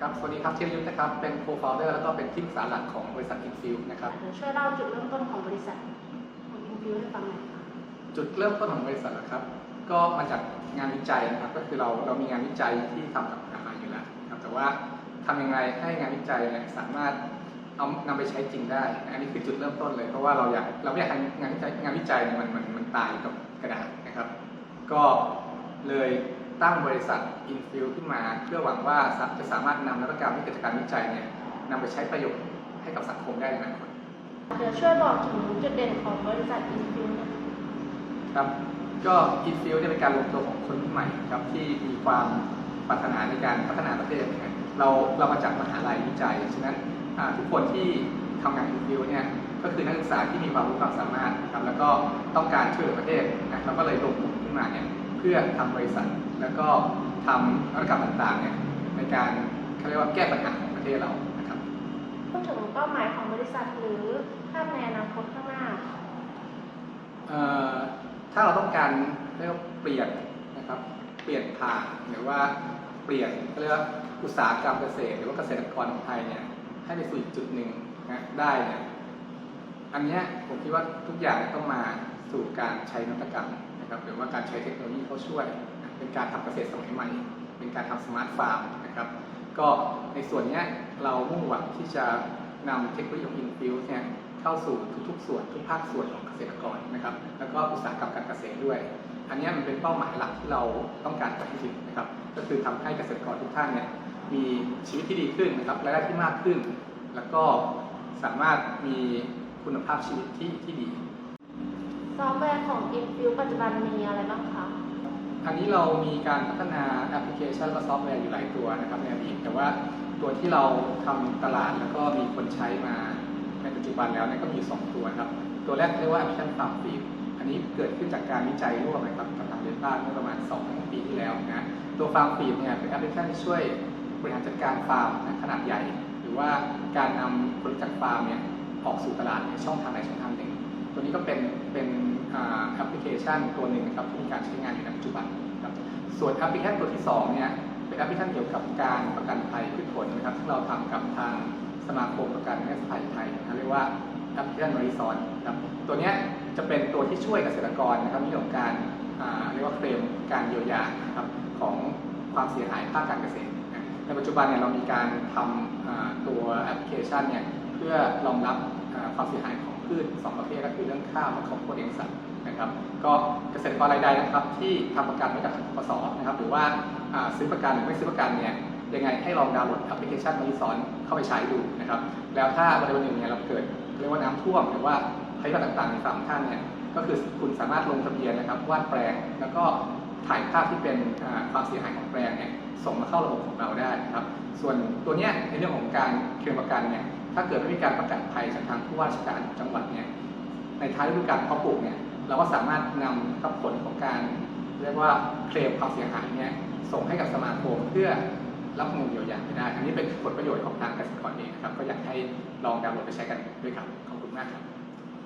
ครับสวัสดีครับเชฟยุทธนะครับ เป็นโคฟ o เดอร์แล้วก็เป็นที่ปรึกษาหลักของบริษัทอินฟิวนะครับเดี๋ยวช่วยเล่าจุดเริ่มต้นของบริษัทของอินฟิวให้ฟังหน่อยค่ะจุดเริ่มต้นของบริษัทนะครับ ก็มาจากงานวิจัยนะครับ ก็คือเราเรามีงานวิจัยที่ทำกับอาหารอยู่แล้วนะครับแต่ว่าทำยังไงให้งานวิจัยเนี่ยสามารถเอานำไปใช้จริงได้ อันนี้คือจุดเริ่มต้นเลยเพราะว่าเราอยากเราไม่อยากให้งานวิจัยงานวิจัยเนี่ยมันมันมันตายอยู่กับกระดาษนะครับ ก็เลย ตั้งบริษัท Infill ขึ้นมา เพื่อหวังว่าจะสามารถนำนวัตกรรมที่เกิดจากการวิจัยเนี่ยนำไปใช้ประโยชน์ให้กับสังคมได้ในอนาคตเดี๋ยวช่วยบอกถึงจุดเด่นของบริษัทอินฟิวหน่อยครับก็ Infill เนี่ยเป็นการรวมตัวของคนรุ่นใหม่ครับที่มีความปรารถนาในการพัฒนาประเทศนะครับเราเรามาจากมหาลัยวิจัยฉะนั้นอ่าทุกคนที่ทำงาน Infill เนี่ยก็คือนักศึกษาที่มีความรู้ความสามารถนะครับแล้วก็ต้องการช่วยเหลือประเทศนะเราก็เลยรวมกลุ่มขึ้นมาเนี่ย เพื่อทำบริษัท แล้วก็ทำนวัตกรรมต่างๆเนี่ยในการเขาเรียกว่าแก้ปัญหาของประเทศเรานะครับพูดถึงเป้าหมายของบริษัทหรือภาพในอนาคตข้างหน้าเอ่อถ้าเราต้องการเรียกว่าเปลี่ยนนะครับเปลี่ยนผ่านหรือว่าเปลี่ยนเขาเรียกว่าอุตสาหกรรมเกษตร หรือว่าเกษตรกรของไทยเนี่ยให้ไปสู่อีกจุดหนึ่งนะได้เนี่ยอันเนี้ยผมคิดว่าทุกอย่างเนี่ยต้องมาสู่การใช้นวัตกรรม นะครับหรือว่าการใช้เทคโนโลยีเข้าช่วย เป็นการทำเกษตรสมัยใหม่ เป็นการทำสมาร์ทฟาร์มนะครับก็ในส่วนนี้เรามุ่งหวังที่จะนำเทคโนโลยีของอินฟิวเนี่ยเข้าสู่ทุกๆ ส่วนทุกภาคส่วนของเกษตรกรนะครับ แล้วก็อุตสาหกรรมการเกษตรด้วย อันนี้มันเป็นเป้าหมายหลักที่เราต้องการไปให้ถึงนะครับ ก็คือทำให้เกษตรกรทุกท่านเนี่ยมีชีวิตที่ดีขึ้นนะครับรายได้ที่มากขึ้น แล้วก็สามารถมีคุณภาพชีวิตที่ที่ดี ซอฟต์แวร์ของอินฟิวปัจจุบันมีอะไรบ้างคะอันนี้เรามีการพัฒนาแอปพลิเคชันและซอฟต์แวร์อยู่หลายตัวนะครับในอดีตแต่ว่าตัวที่เราทำตลาดแล้วก็มีคนใช้มาในปัจจุบันแล้วเนี่ยก็มี 2 ตัวครับ ตัวแรกเรียกว่าแอปพลิเคชันฟาร์มฟีดอันนี้เกิดขึ้นจากการวิจัยร่วมนะครับกับทางเดต้าเมื่อประมาณ2ปีที่แล้วนะตัวฟาร์มฟีดเนี่ยเป็นแอปพลิเคชันที่ช่วยบริหารจัดการฟาร์มขนาดใหญ่ หรือว่าการนำผลจากฟาร์มเนี่ยออกสู่ตลาดในช่องทางใดช่องทางหนึ่ง ตัวนี้ก็เป็นเป็นแอปพลิเคชันตัวหนึ่งนะครับที่มีการใช้งานอยู่ในปัจจุบันครับส่วนแอปพลิเคชันตัวที่สองเนี่ยเป็นแอปพลิเคชันเกี่ยวกับการประกันภัยพืชผลนะครับที่เราทำกับทางสมาคมประกันแม่สภัยไทยนะเรียกว่าแอปพลิเคชันบริซอนครับตัวเนี้ยจะเป็นตัวที่ช่วยเกษตรกรนะครับในเรื่องของการเรียกว่าเคลมการเยียวยาครับของความเสียหายภาคการเกษตร ในปัจจุบันเนี่ยเรามีการทำตัวแอปพลิเคชันเนี่ยเพื่อรองรับความเสียหายของ พืชสองประเภทก็คือเรื่องข้าวและของโปรเลี้งสัตว์นะครับก็เกษตรกรรายใดนะครับ ที่ทำประกันไว้กับทางปสนะครับ หรือว่าซื้อประกันหรือไม่ซื้อประกันเนี่ยยังไงให้ลองดาวน์โหลดแอปพลิเคชันนี้สอนเข้าไปใช้ดูนะครับ แล้วถ้าวันใดวันหนึ่งเนี่ยเราเกิดเรียกว่าน้ำท่วมหรือว่าภัยพิบัติต่างๆในฝั่งท่านเนี่ยก็คือคุณสามารถลงทะเบียนนะครับวาดแปลงแล้วก็ถ่ายภาพที่เป็นความเสียหายของแปลงเนี่ยส่งมาเข้าระบบของเราได้นะครับ ส่วนตัวเนี้ยในเรื่องของการเคลมประกันเนี่ย ถ้าเกิดไม่มีการประกาศภัยจากทางผู้ว่าราชการจังหวัดเนี่ยในท้ายฤดูกาลเพาะปลูกเนี่ยเราก็สามารถนำกับผลของการ เรียกว่าเคลมความเสียหายเนี่ยส่งให้กับสมาคมเพื่อรับเงินเยียวยาไปได้ อันนี้เป็นผลประโยชน์ของทางเกษตรกรเองนะครับ ก็อยากให้ลองดาวน์โหลดไปใช้กันด้วยครับ ขอบคุณมากครับ